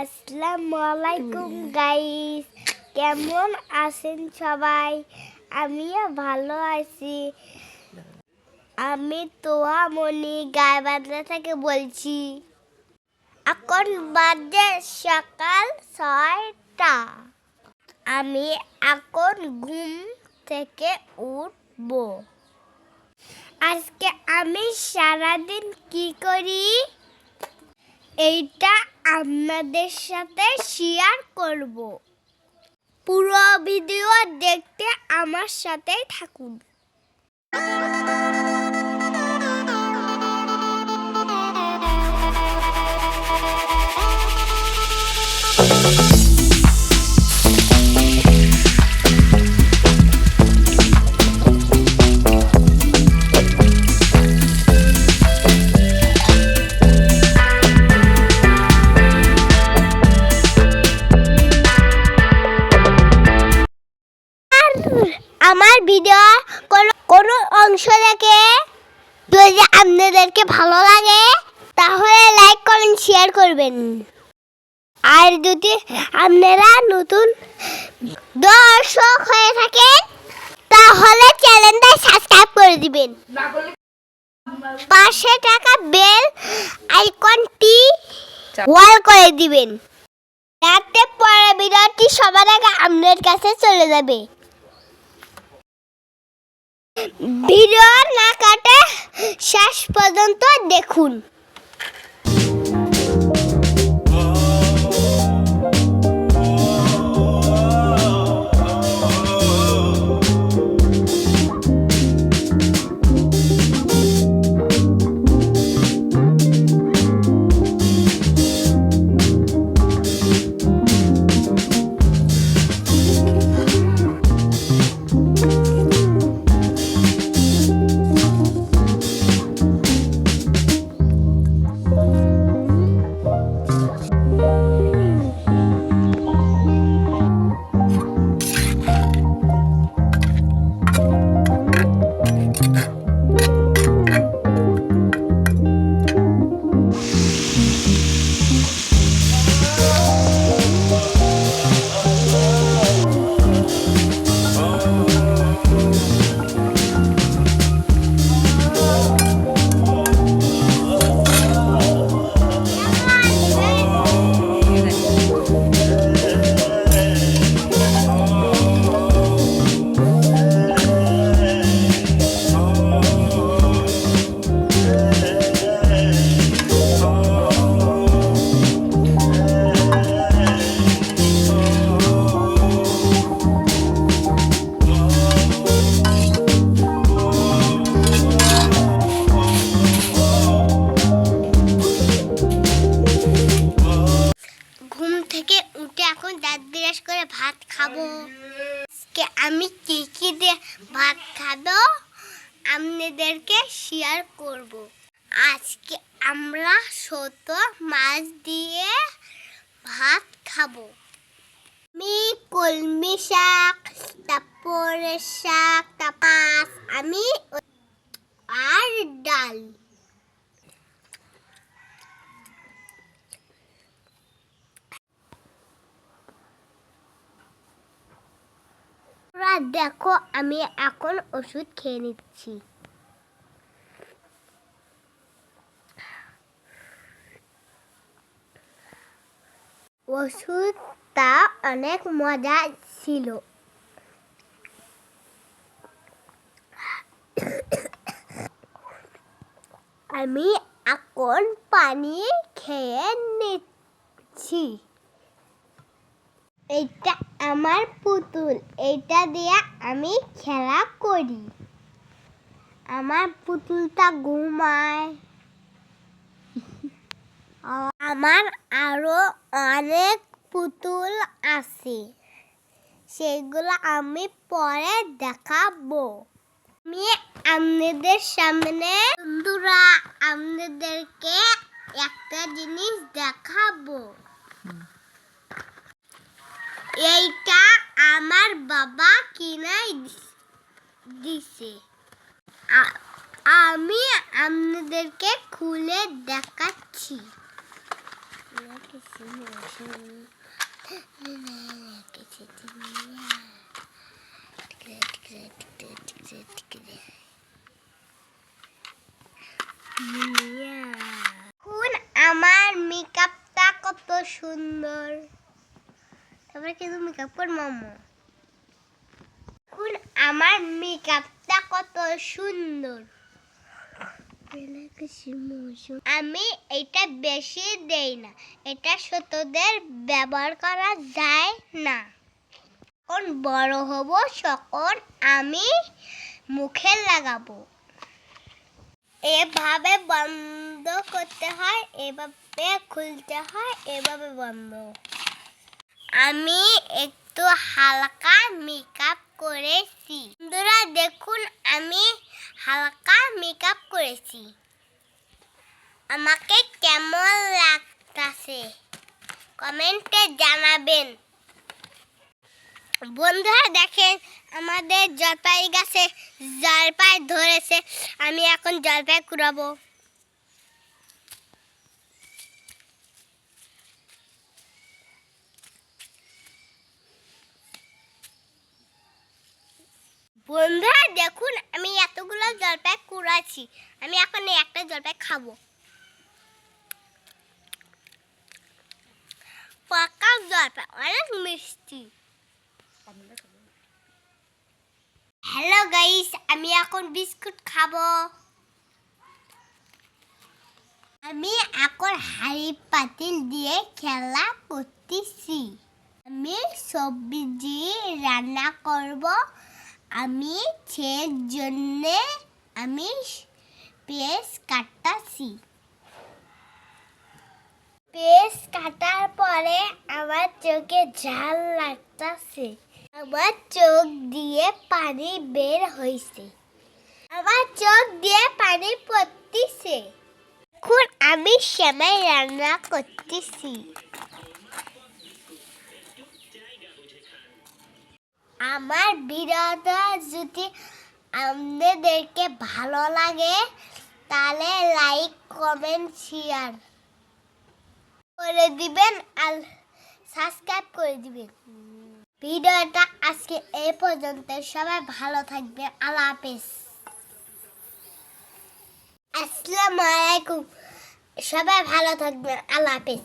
আসসালামু আলাইকুম গাইস কেমন আছেন সবাই? আমিও ভালো আছি। আমি তোয়া মনি গায়বান্ধা থেকে বলছি। এখন বাজে সকাল ছয়টা। আমি এখন ঘুম থেকে উঠবো। আজকে আমি সারাদিন কি করি? এইটা আপনাদের সাথে শেয়ার করব। পুরো ভিডিও দেখতে আমার সাথেই থাকুন। আপনাদেরকে ভালো লাগে, তাহলে লাইক কমেন্ট শেয়ার করবেন। আর যদি আপনারা নতুন দর্শক হয়ে থাকেন, তাহলে চ্যানেলটা সাবস্ক্রাইব করে দিবেন। পাঁচশো টাকা বেল আইকনটি ওয়াল করে দিবেন। যাতে পরে ভিডিওটি সবার আগে আপনার কাছে চলে যাবে। ভিডিও না কাটে শেষ পর্যন্ত দেখুন। বিরাস করে ভাত খাব। আজকে আমি কি কি দিয়ে ভাত খাব আপনাদেরকে শেয়ার করব। আজকে আমরা শত মাছ দিয়ে ভাত খাব। আমি কলমি শাক, তারপরে শাক তাপাস আমি আর ডাল। তোমরা দেখো আমি এখন ওষুধ খেয়ে নিচ্ছি। ওষুধটা অনেক মজা ছিল। আমি এখন পানি খেয়ে নিচ্ছি। এইটা আমার পুতুল, এটা দিয়ে আমি খেলা করি। আমার পুতুলটা ঘুমায়। আমার আরও অনেক পুতুল আছে। সেগুলো আমি পরে দেখাবো। আমি আপনাদের সামনে, বন্ধুরা, আপনাদেরকে একটা জিনিস দেখাবো। এইটা আমার বাবা কিনাই দিছে। আমি আপনাদেরকে খুলে দেখাচ্ছি। আমার মেকআপটা কত সুন্দর। তারপরে কিন্তু মেকআপ কর মামা। কোন আমার মেকআপটা কত সুন্দর। আমি এটা বেশি দেই না। এটা ছোটদের ব্যবহার করা যায় না। যখন বড় হব, তখন আমি মুখে লাগাবো। এভাবে বন্ধ করতে হয়, এভাবে খুলতে হয়, এভাবে বন্ধ। আমি একটু হালকা মেকআপ করেছি। বন্ধুরা, দেখুন, আমি হালকা মেকআপ করেছি। আমাকে কেমন লাগতাছে? কমেন্টে জানাবেন। বন্ধুরা, দেখেন, আমাদের জলপাই গাছে জলপাই ধরেছে। আমি এখন জলপাই কুড়াবো। বন্ধুরা, দেখুন, আমি এতগুলো জলপাই কুড়াচ্ছি। আমি এখন একটা জলপাই খাব। পাকা জলপাই, অনেক মিষ্টি। হ্যালো গাইস আমি এখন বিস্কুট খাব। আমি এখন হাড়ি পাতিল দিয়ে খেলা করতেছি। আমি সবজি রান্না করব। আমি ছেলের জন্যে আমি পেঁয়াজ কাটতাছি। পেঁয়াজ কাটার পরে আমার চোখে ঝাল লাগতাছে। আমার চোখ দিয়ে পানি বের হয়েছে আমার চোখ দিয়ে পানি পড়তেছে। এখন আমি সেমাই রান্না করতেছি। আমার ভিডিওটা যদি আপনাদেরকে ভালো লাগে, তাহলে লাইক কমেন্ট শেয়ার করে দিবেন আর সাবস্ক্রাইব করে দিবেন। ভিডিওটা আজকে এই পর্যন্ত। সবাই ভালো থাকবে আল্লাহ হাফেজ। আসসালামু আলাইকুম। সবাই ভালো থাকবেন। আল্লাহ হাফেজ।